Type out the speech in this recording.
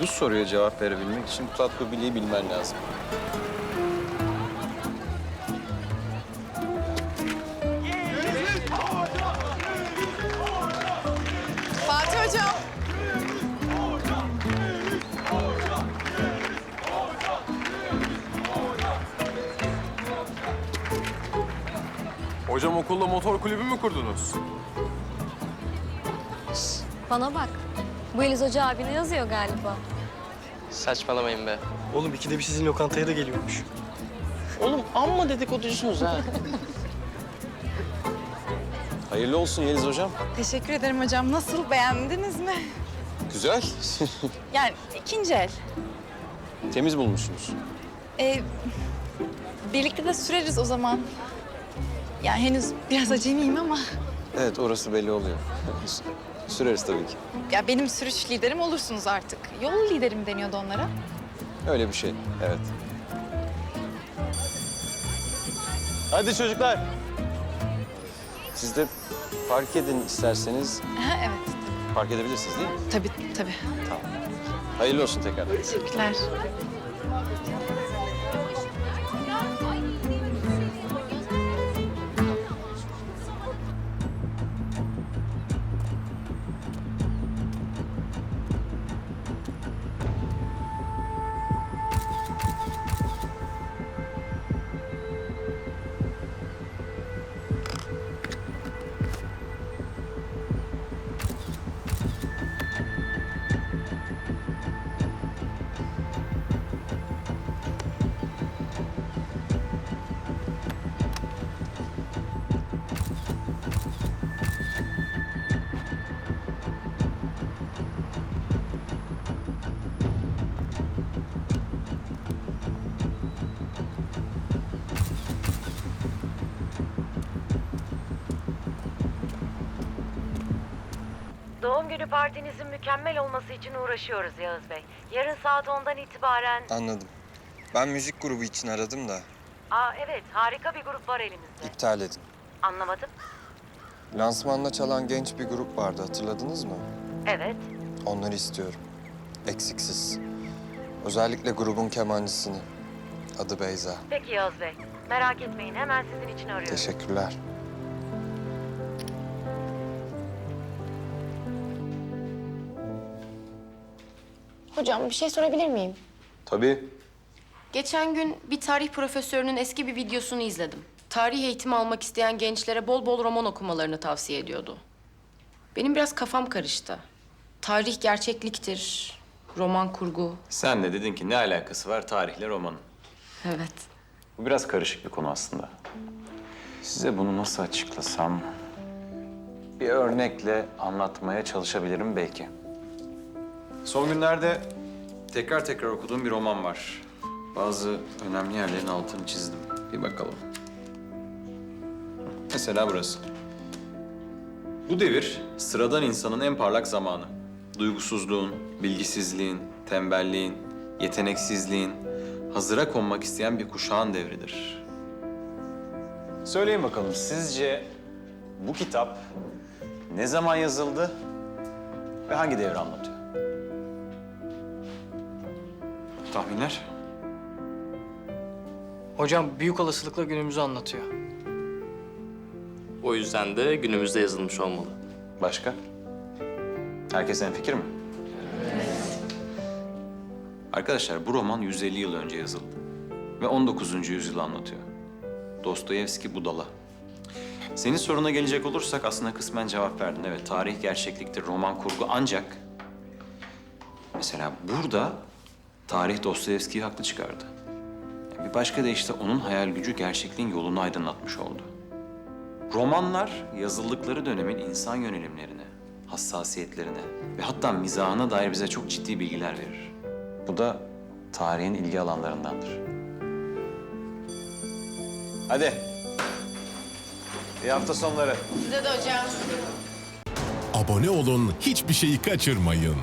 Bu soruya cevap verebilmek için Platko Bili'yi bilmen lazım. Fatih Hocam. Hocam okulda motor kulübü mü kurdunuz? Bana bak. Bu Yeliz Hoca abine yazıyor galiba. Saçmalamayın be. Oğlum ikide bir sizin lokantaya da geliyormuş. Oğlum amma dedikoducusunuz ha. Hayırlı olsun Yeliz Hocam. Teşekkür ederim hocam. Nasıl beğendiniz mi? Güzel. Yani ikinci el. Temiz bulmuşsunuz. Ee, birlikte de süreriz o zaman. Yani henüz biraz acemiyim ama Evet orası belli oluyor. Süreriz tabii ki. ya benim sürüş liderim olursunuz artık. Yol liderim deniyordu onlara. Öyle bir şey. Evet. Hadi çocuklar. Siz de park edin isterseniz. Ha, evet. Park edebilirsiniz değil mi? Tabii tabii. Hayırlı olsun tekrar. Teşekkürler. Doğum günü partinizin mükemmel olması için uğraşıyoruz Yağız Bey. Yarın saat 10'dan itibaren... Anladım. Ben müzik grubu için aradım da Aa evet, harika bir grup var elimizde. iptal edin. Anlamadım. Lansmanda çalan genç bir grup vardı hatırladınız mı? Evet. Onları istiyorum. Eksiksiz. Özellikle grubun kemancısını. Adı Beyza. Peki Yağız Bey. Merak etmeyin, hemen sizin için arıyorum. Teşekkürler. Hocam bir şey sorabilir miyim? Tabii. Geçen gün bir tarih profesörünün eski bir videosunu izledim. Tarih eğitimi almak isteyen gençlere bol bol roman okumalarını tavsiye ediyordu. Benim biraz kafam karıştı. Tarih gerçekliktir, roman kurgu. Sen de dedin ki ne alakası var tarihle romanın? Evet. Bu biraz karışık bir konu aslında. Size bunu nasıl açıklasam... Bir örnekle anlatmaya çalışabilirim belki. Son günlerde tekrar tekrar okuduğum bir roman var. Bazı önemli yerlerin altını çizdim. Bir bakalım. Mesela burası. Bu devir sıradan insanın en parlak zamanı. Duygusuzluğun, bilgisizliğin, tembelliğin, yeteneksizliğin, hazıra konmak isteyen bir kuşağın devridir. Söyleyin bakalım sizce bu kitap ne zaman yazıldı ve hangi devri anlatıyor? Tahminler? Hocam büyük olasılıkla günümüzü anlatıyor. O yüzden de günümüzde yazılmış olmalı. Başka? Herkes en fikir mi? Arkadaşlar bu roman 150 yıl önce yazıldı. Ve 19. yüzyılı anlatıyor. Dostoyevski Budala. Senin soruna gelecek olursak aslında kısmen cevap verdin. Evet tarih gerçekliktir, roman kurgu ancak... Mesela burada tarih Dostoyevski'yi haklı çıkardı. Bir başka deyişle onun hayal gücü gerçekliğin yolunu aydınlatmış oldu. Romanlar yazıldıkları dönemin insan yönelimlerine, hassasiyetlerine ve hatta mizahına dair bize çok ciddi bilgiler verir. Bu da tarihin ilgi alanlarındandır. Hadi. İyi hafta sonları. Size de hocam. Abone olun, hiçbir şeyi kaçırmayın.